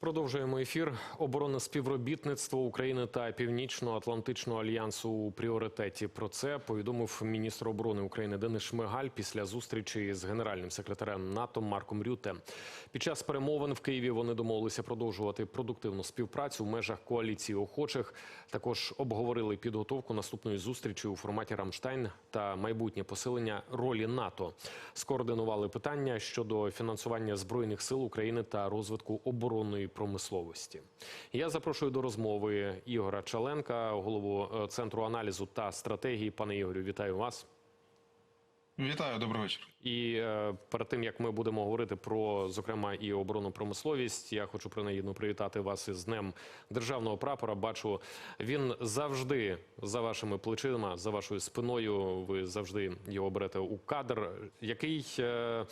Продовжуємо ефір. Оборонне співробітництво України та Північно-Атлантичного альянсу у пріоритеті. Про це повідомив міністр оборони України Денис Шмигаль після зустрічі з генеральним секретарем НАТО Марком Рюте. Під час перемовин в Києві вони домовилися продовжувати продуктивну співпрацю в межах коаліції охочих. Також обговорили підготовку наступної зустрічі у форматі Рамштайн та майбутнє посилення ролі НАТО. Скоординували питання щодо фінансування збройних сил України та розвитку оборонної промисловості. Я запрошую до розмови Ігора Чаленка, голову е, центру аналізу та стратегії. Пане Ігорю, вітаю вас. Вітаю, добрий вечір. І е, перед тим як ми будемо говорити про зокрема і оборонну промисловість, я хочу принагідно привітати вас із днем державного прапора. Бачу, він завжди за вашими плечима, за вашою спиною. Ви завжди його берете у кадр. Який, е,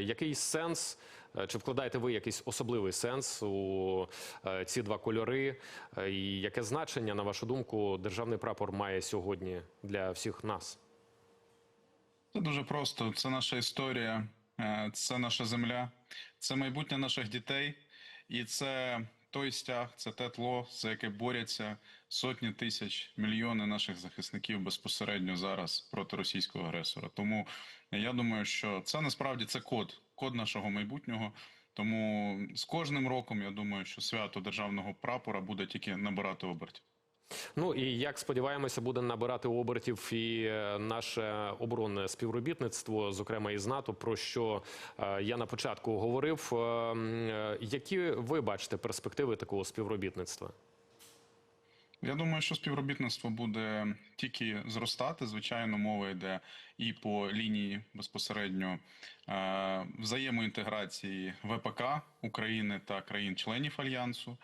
який сенс? е, Чи вкладаєте ви якийсь особливий сенс у е, ці два кольори? Е, І яке значення, на вашу думку, державний прапор має сьогодні для всіх нас? Це дуже просто. Це наша історія, е, це наша земля, це майбутнє наших дітей, і це той стяг, це те тло, за яке борються сотні тисяч, мільйони наших захисників безпосередньо зараз проти російського агресора. Тому я думаю, що це насправді це код, код нашого майбутнього. Тому з кожним роком я думаю, що свято державного прапора буде тільки набирати обертів. Ну і як сподіваємося, буде набирати обертів і е, наше оборонне співробітництво, зокрема із НАТО, про що е, я на початку говорив. Е, м, е, Які ви бачите перспективи такого співробітництва? Я думаю, що співробітництво буде тільки зростати. Звичайно, мова йде і по лінії безпосередньо е, взаємоінтеграції ВПК України та країн-членів альянсу.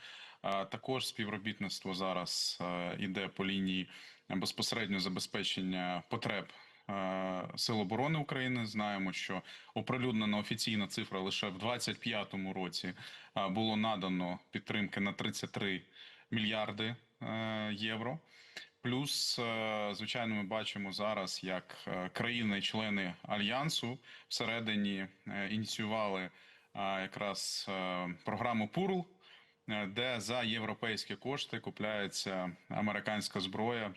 Е, також співробітництво зараз е, іде по лінії безпосередньо забезпечення потреб. е, Сил оборони України знаємо, що оприлюднена офіційна цифра лише в 2025 році е, було надано підтримки на 33 мільярди е, євро. Плюс, е, звичайно, ми бачимо зараз, як е, країни-члени альянсу всередині е, ініціювали е, якраз е, програму ПУРЛ, е, де за європейські кошти купляється американська зброя.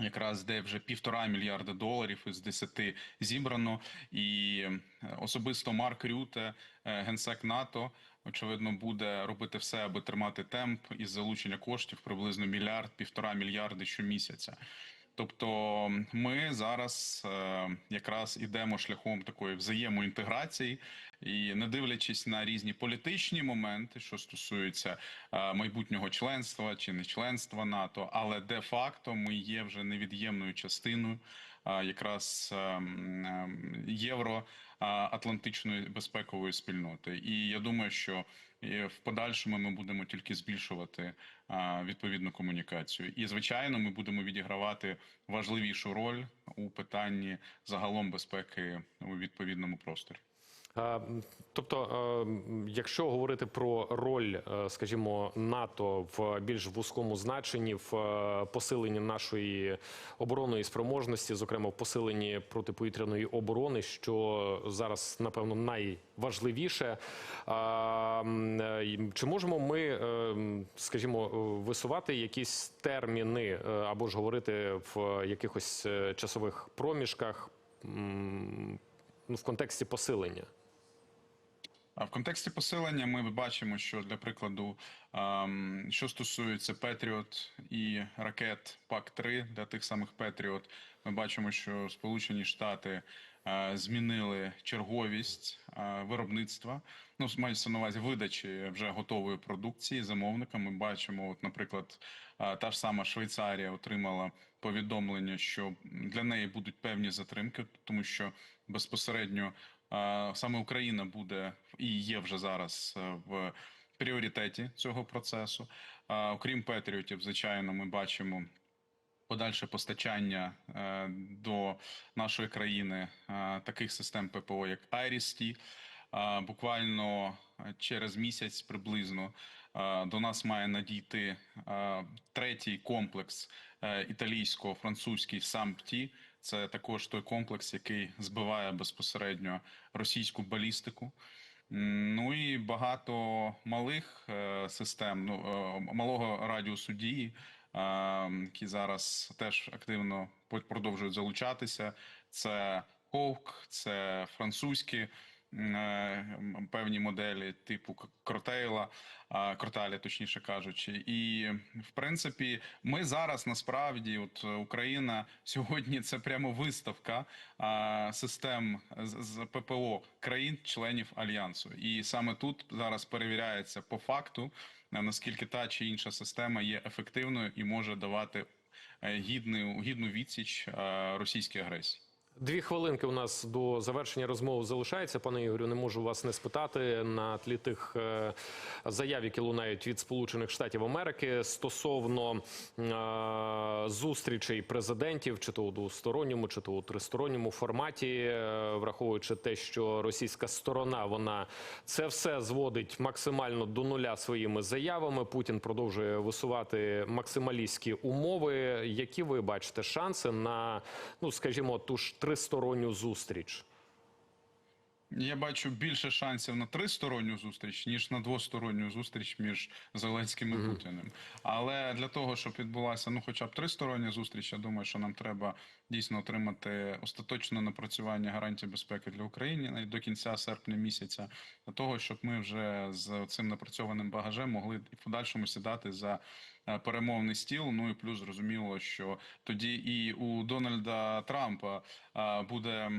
Якраз де вже півтора мільярда доларів із десяти зібрано, і е, особисто Марк Рюте, е, генсек НАТО, очевидно, буде робити все, аби тримати темп із залучення коштів приблизно мільярд, півтора мільярди щомісяця. Тобто ми зараз е, якраз ідемо шляхом такої взаємоінтеграції, і не дивлячись на різні політичні моменти, що стосуються е, майбутнього членства чи не членства НАТО, але де-факто ми є вже невід'ємною частиною якраз е, м, е, євроатлантичної безпекової спільноти. І я думаю, що в подальшому ми будемо тільки збільшувати відповідну комунікацію. І звичайно, ми будемо відігравати важливішу роль у питанні загалом безпеки у відповідному просторі. Е, Тобто, е, якщо говорити про роль, е, скажімо, НАТО в більш вузькому значенні, в посиленні нашої оборонної спроможності, зокрема в посиленні протиповітряної оборони, що зараз напевно найважливіше, чи можемо ми, скажімо, висувати якісь терміни або ж говорити в якихось часових проміжках ну, в контексті посилення? В контексті посилення ми бачимо, що для прикладу, що стосується Петріот і ракет ПАК-3 для тих самих Петріот, ми бачимо, що Сполучені Штати е, змінили черговість е, виробництва. Ну, мається на увазі видачі вже готової продукції замовникам. Ми бачимо, от, наприклад, е, та ж сама Швейцарія отримала повідомлення, що для неї будуть певні затримки, тому що безпосередньо Саме Україна буде і є вже зараз е, в пріоритеті цього процесу. Окрім Петріотів, звичайно, ми бачимо подальше постачання е, до нашої країни е, таких систем ППО, як IRIS-T. Буквально через місяць приблизно до нас має надійти е, третій комплекс е, італійсько-французький САМПТІ. Це також той комплекс, який збиває безпосередньо російську балістику. Ну і багато малих е, систем, ну е, малого радіусу дії, е, які зараз теж активно продовжують залучатися. Це Hawk, це французькі е, певні моделі типу Кротейла, Кроталі, точніше кажучи. І в принципі, ми зараз насправді, от е, Україна сьогодні це прямо виставка систем з, ППО країн-членів альянсу. І саме тут зараз перевіряється по факту, е, наскільки та чи інша система є ефективною і може давати е, гідну, гідну відсіч е, російській агресії. Дві хвилинки у нас до завершення розмови залишається. Пане Ігорю, не можу вас не спитати на тлі тих е, заяв, які лунають від Сполучених Штатів Америки стосовно е, зустрічей президентів, чи то у двосторонньому, чи то у тристоронньому форматі, е, враховуючи те, що російська сторона вона це все зводить максимально до нуля своїми заявами. Путін продовжує висувати максималістські умови. Які ви бачите шанси на, ну скажімо, ту ж тристоронню зустріч? Я бачу більше шансів на тристоронню зустріч, ніж на двосторонню зустріч між Зеленським і Путіним. Але для того, щоб відбулася ну, хоча б тристороння зустріч, я думаю, що нам треба дійсно отримати остаточне напрацювання гарантій безпеки для України до кінця серпня місяця, для того, щоб ми вже з цим напрацьованим багажем могли і в подальшому сідати за е, перемовний стіл. Ну і плюс зрозуміло, що тоді і у Дональда Трампа е, буде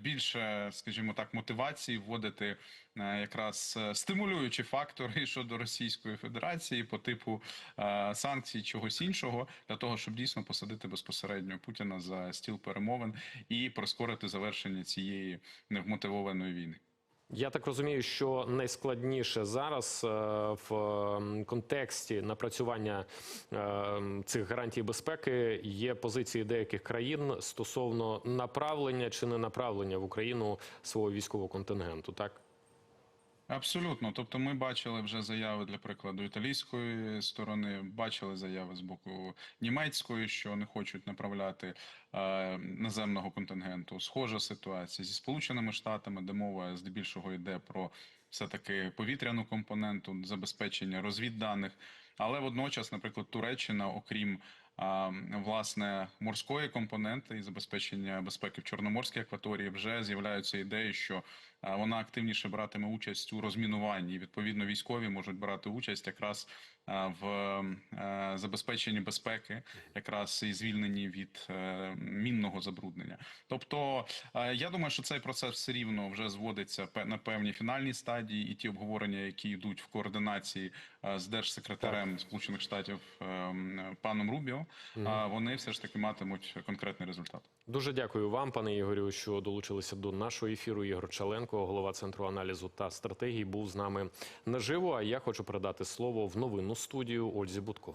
більше, скажімо так, мотивації вводити якраз е, стимулюючі фактори щодо Російської Федерації по типу е, санкцій чогось іншого, для того, щоб дійсно посадити безпосередньо Путіна за стіл перемовин і прискорити завершення цієї невмотивованої війни. Я так розумію, що найскладніше зараз е, в контексті напрацювання е, цих гарантій безпеки є позиції деяких країн стосовно направлення чи не направлення в Україну свого військового контингенту. Так Абсолютно. Тобто, ми бачили вже заяви для прикладу італійської сторони, бачили заяви з боку німецької, що не хочуть направляти е, наземного контингенту. Схожа ситуація зі Сполученими Штатами, де мова здебільшого йде про все таки повітряну компоненту, забезпечення розвідданих. Але водночас, наприклад, Туреччина, окрім а, власне морської компоненти і забезпечення безпеки в Чорноморській акваторії, вже з'являються ідеї, що вона активніше братиме участь у розмінуванні. Відповідно, військові можуть брати участь якраз в е, забезпеченні безпеки, якраз і звільненні від е, мінного забруднення. Тобто, е, я думаю, що цей процес все рівно вже зводиться на певній фінальній стадії, і ті обговорення, які йдуть в координації з держсекретарем Сполучених Штатів е, паном Рубіо, вони все ж таки матимуть конкретний результат. дуже дякую вам, пане Ігорю, що долучилися до нашого ефіру. Ігор Чаленко, голова центру аналізу та стратегії, був з нами наживо. А я хочу передати слово в новинну студію Ользі Будко.